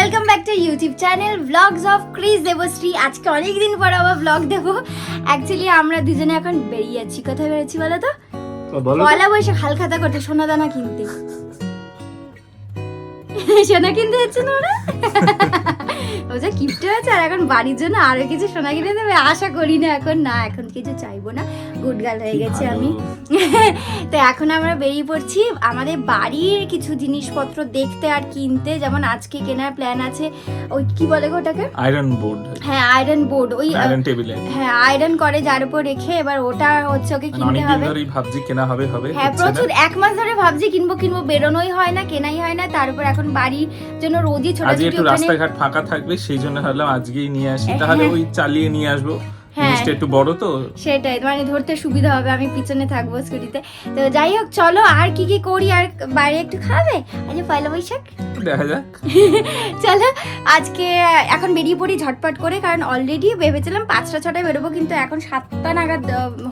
Welcome back to YouTube channel blogs of Chris Debashree আজকে অনেক দিন পর আবার ব্লগ দেব। অ্যাকচুয়ালি আমরা দুজনে এখন বেরিয়ে যাচ্ছি কোথায় বেরোচ্ছি বলো তো? বলো পয়লা বৈশাখ হালখাতা করতে সোনা দানা কিনতে। সোনা কিনতে যাচ্ছে না ওরা? ও যে কিপটে হয়েছে আর এখন বাড়ির জন্য আরও কিছু সোনা কিনে দেবে আশা করি না এখন না এখন কিছু চাইব না। গুড গার্ল হয়ে গেছে আমি। তো এখন আমরা বেরিয়ে পড়ছি আমাদের বাড়ির কিছু জিনিসপত্র দেখতে আর কিনতে যেমন আজকে কেনার প্ল্যান আছে ওই কি বলে গো ওটাকে? আয়রন বোর্ড হ্যাঁ আয়রন বোর্ড ওই আয়রন টেবিলে হ্যাঁ আয়রন করে যার উপর রেখে এবার ওটা হচ্ছে ওকে কিনতে হবে। ধরেই ভাবছি কেনা হবে হবে হ্যাঁ প্রচুর এক মাস ধরে ভাবছি কিনবো কিনবো বেরোনোই হয় না কেনাই হয় না তার উপর এখন বাড়ির জন্য রোজই ছোটাছুটি ওখানে রাস্তাঘাট ফাঁকা থাকবে সেই জন্য ভাবলাম আজকেই নিয়ে আসি। হ্যাঁ। তাহলে ওই চালিয়ে নিয়ে আসব। হ্যাঁ। জিনিসটা একটু বড় তো। সেটাই মানে ধরতে সুবিধা হবে আমি পিছনে থাকব স্কুটিতে। তো যাই হোক চলো আর কি কি করি আর বাইরে একটু খাবে? আজ পয়লা বৈশাখ। দেখা যাক। চলো আজকে এখন বেরিয়ে পড়ি ঝটপট করে কারণ অলরেডি ভেবেছিলাম পাঁচটা ছটায় বেরোবো কিন্তু এখন সাতটা নাগাদ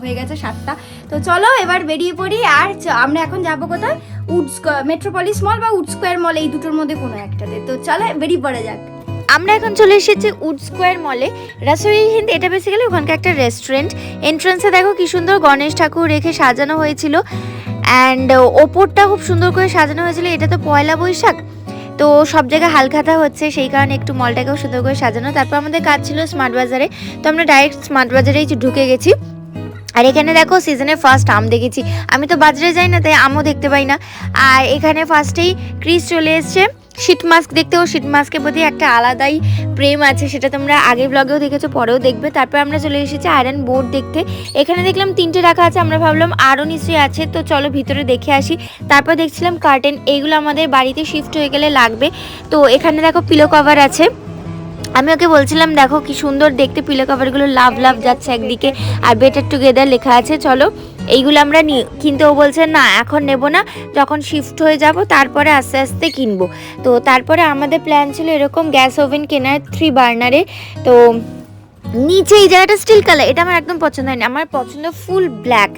হয়ে গেছে সাতটা। তো চলো এবার বেরিয়ে পড়ি আর আমরা এখন যাব কোথায়? উড মেট্রোপলিস মল বা উড স্কোয়ার মল এই দুটোর মধ্যে কোনো একটাতে। তো চলো বেরিয়ে পড়া যাক। আমরা এখন চলে এসেছি উড স্কোয়ার মলে। রাসরি হিন্দ, এটা বেসিক্যালি ওখানকার একটা রেস্টুরেন্ট এন্ট্রান্সে দেখো কি সুন্দর গণেশ ঠাকুর রেখে সাজানো হয়েছিল। অ্যান্ড ওপরটা খুব সুন্দর করে সাজানো হয়েছিল। এটা তো পয়লা বৈশাখ। তো সব জায়গায় হালখাতা হচ্ছে, সেই কারণে একটু মলটাকেও সুন্দর করে সাজানো। তারপর আমাদের কাজ ছিল স্মার্ট বাজারে। তো আমরা ডাইরেক্ট স্মার্ট বাজারেই ঢুকে গেছি। আর এখানে দেখো সিজনে ফার্স্ট আম দেখেছি। আমি তো বাজারে যাই না, তাই আমও দেখতে পাই না। আর এখানে ফার্স্টেই ক্রিস চলে এসছে। শীত মাস্ক দেখতেও শীত মাস্কের প্রতি একটা আলাদাই প্রেম আছে, সেটা তোমরা আগে ব্লগেও দেখেছ, পরেও দেখবে। তারপর আমরা চলে এসেছি আয়রন বোর্ড দেখতে। এখানে দেখলাম তিনটে রাখা আছে, আমরা ভাবলাম আরও নিশ্চয়ই আছে, তো চলো ভিতরে দেখে আসি। তারপর দেখছিলাম কার্টেন এইগুলো আমাদের বাড়িতে শিফট হয়ে গেলে লাগবে। তো এখানে দেখো পিলো কভার আছে। আমি ওকে বলছিলাম, দেখো কি সুন্দর দেখতে পিলো কভারগুলো লাভ লাভ যাচ্ছে একদিকে আর বেটার টুগেদার লেখা আছে, চলো। এইগুলো আমরা নি, কিন্তু ও বলছে, না, এখন নেব না, যখন শিফট হয়ে যাব, তারপরে আস্তে আস্তে কিনবো। তো তারপরে আমাদের প্ল্যান ছিল এরকম গ্যাস ওভেন কেনার থ্রি বার্নারে তো নিচে এই জায়গাটা স্টিল কালার এটা আমার একদম পছন্দ হয়নি। আমার পছন্দ ফুল ব্ল্যাক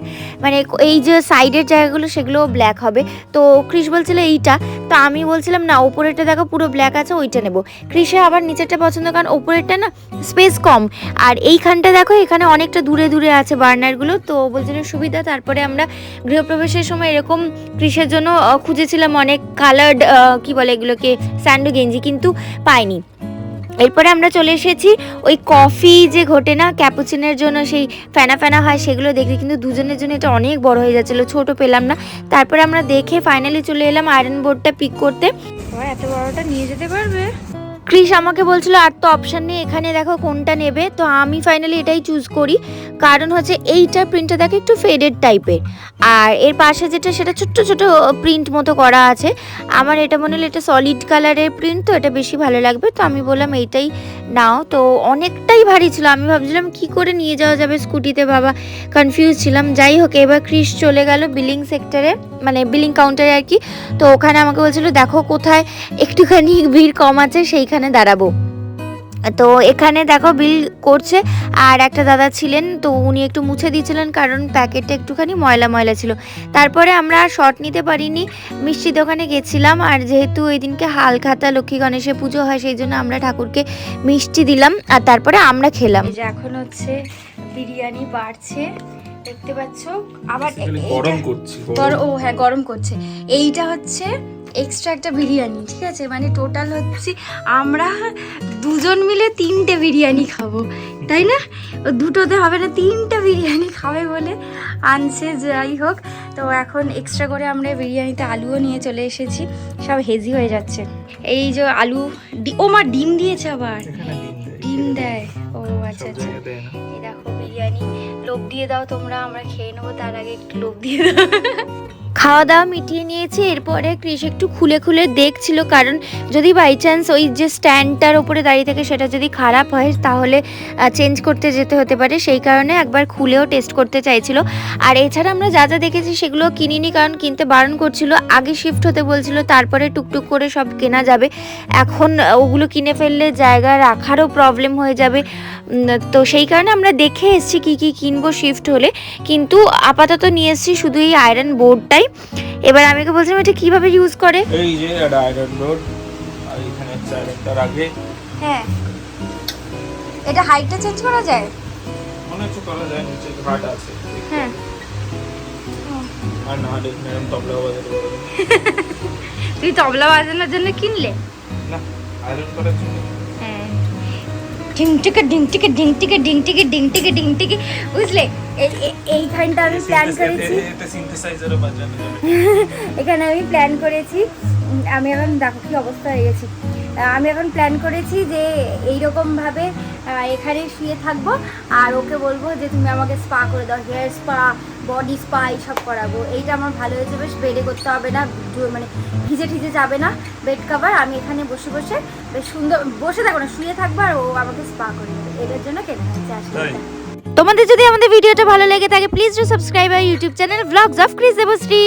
মানে এই যে সাইডের জায়গাগুলো, সেগুলোও ব্ল্যাক হবে। তো ক্রিস বলছিল এইটা। তো আমি বলছিলাম, না ওপরেরটা দেখো, পুরো ব্ল্যাক আছে, ওইটা নেব। ক্রিসে আবার নিচেরটা পছন্দ, কারণ ওপরেরটা না স্পেস কম। আর এইখানটা দেখো, এখানে অনেকটা দূরে দূরে আছে বার্নারগুলো তো বলছিল, সুবিধা। তারপরে আমরা গৃহপ্রবেশের সময় এরকম ক্রিসের জন্য খুঁজেছিলাম অনেক কালার্ড কি বলে এগুলোকে স্যান্ডো গেঞ্জি, কিন্তু পাইনি। এরপরে আমরা চলে এসেছি ওই কফি যে ঘটে না, ক্যাপুচিনের জন্য সেই ফেনা ফেনা হয় সেগুলো দেখতে, কিন্তু দুজনের জন্য এটা অনেক বড় হয়ে যাচ্ছিল, ছোট পেলাম না। তারপরে আমরা দেখে ফাইনালি চলে এলাম আয়রন বোর্ডটা পিক করতে। এত বড়টা নিয়ে যেতে পারবে? ক্রিস আমাকে বলছিল, আর তো অপশান নেই, এখানে দেখো কোনটা নেবে। তো আমি ফাইনালি এটাই চুজ করি। কারণ হচ্ছে এইটা প্রিন্টটা দেখো একটু ফেডেড টাইপের আর এর পাশে যেটা, সেটা ছোট্ট ছোট প্রিন্ট মতো করা আছে। আমার এটা মনে হলো এটা সলিড কালারের প্রিন্ট তো এটা বেশি ভালো লাগবে। তো আমি বললাম, এইটাই নাও। তো অনেকটাই ভারী ছিল। আমি ভাবছিলাম, কি করে নিয়ে যাওয়া যাবে স্কুটিতে বাবা কনফিউজ ছিলাম। যাই হোক, এবার ক্রিস চলে গেল বিলিং সেক্টরে মানে বিলিং কাউন্টারে আর কি। তো ওখানে আমাকে বলছিল, দেখো কোথায় একটুখানি ভিড় কম আছে, সেইখানে দাঁড়াবো। তো এখানে দেখো বিল করছে, আর একটা দাদা ছিলেন, তো উনি একটু মুছে দিয়েছিলেন কারণ প্যাকেটটা একটুখানি ময়লা ময়লা ছিল। তারপরে আমরা শর্ট নিতে পারিনি, মিষ্টি দোকানে গেছিলাম, আর যেহেতু ওই দিনকে হালখাতা লক্ষ্মী গণেশের পুজো হয়, সেই জন্য আমরা ঠাকুরকে মিষ্টি দিলাম, আর তারপরে আমরা খেলাম। এখন হচ্ছে বিরিয়ানি বাড়ছে দেখতে পাচ্ছ? আবার গরম করছি ও হ্যাঁ গরম করছে। এইটা হচ্ছে এক্সট্রা একটা বিরিয়ানি ঠিক আছে? মানে টোটাল হচ্ছে আমরা দুজন মিলে তিনটে বিরিয়ানি খাব তাই না? দুটোতে হবে না তিনটে বিরিয়ানি খাবে বলে আনছে যাই হোক। তো এখন এক্সট্রা করে আমরা বিরিয়ানিতে আলুও নিয়ে চলে এসেছি সব হেজি হয়ে যাচ্ছে। এই যে আলু ও মা ডিম দিয়েছে আবার। ডিম দেয়। ও আচ্ছা আচ্ছা। এই দেখো বিরিয়ানি। লোভ দিয়ে দাও তোমরা আমরা খেয়ে নেব তার আগে একটু লোভ দিয়ে দাও। খাওয়া দাওয়া মিটিয়ে নিয়েছি। এরপরে কৃষ একটু খুলে খুলে দেখছিল, কারণ যদি বাই চান্স ওই যে স্ট্যান্ডটার উপরে দাঁড়িয়ে থাকে সেটা যদি খারাপ হয়, তাহলে চেঞ্জ করতে যেতে হতে পারে। সেই কারণে একবার খুলেও টেস্ট করতে চাইছিল। আর এছাড়া আমরা যা যা দেখেছি সেগুলো কিনিনি, কারণ কিনতে বারণ করছিল। আগে শিফট হতে বলছিল, তারপরে টুকটুক করে সব কেনা যাবে। এখন ওগুলো কিনে ফেললে জায়গা রাখারও প্রবলেম হয়ে যাবে। তো সেই কারণে আমরা দেখে এসেছি কি কি কিনবো শিফট হলে। কিন্তু আপাতত নিয়ে এসেছি শুধু এই আয়রন বোর্ডটাই এবার আমি ওকে বলছিলাম এটা কীভাবে ইউজ করে? এই যে একটা আয়রন বোর্ড আর এখানে আর তার হ্যাঁ। এটা হাইটটা চেঞ্জ করা যায়? মনে হচ্ছে করা যায় নিচে ঘাট আছে। হ্যাঁ। আর না হলে ম্যাডাম তবলা বাজাতে পারবে তুই তবলা বাজানোর জন্য কিনলে? না আয়রন করার জন্য। হ্যাঁ ডিং টিকে ডিং টিকে ডিং টিকে ডিং টিকে ডিং টিকে ডিং বুঝলে? এই- এই- এইখানটা আমি প্ল্যান করেছি। এখানে আমি প্ল্যান করেছি আমি এখন দেখো কি অবস্থা হয়ে গেছি। আমি এখন প্ল্যান করেছি যে এইরকমভাবে এখানে শুয়ে থাকব আর ওকে বলব যে তুমি আমাকে স্পা করে দাও। হেয়ার স্পা বডি স্পা সব করাবো। এইটা আমার ভালো হয়েছে বেশ বেডে করতে হবে না মানে ভিজে ঠিজে যাবে না বেড কাভার আমি এখানে বসে বসে বেশ সুন্দর বসে থাকব না শুয়ে থাকব আর ও আমাকে স্পা করে দেবে। এটার জন্য কেনা হচ্ছে আসলে তোমাদের যদি আমাদের ভিডিওটা ভালো লেগে থাকে please do subscribe R YouTube channel blogs of Chris Debashree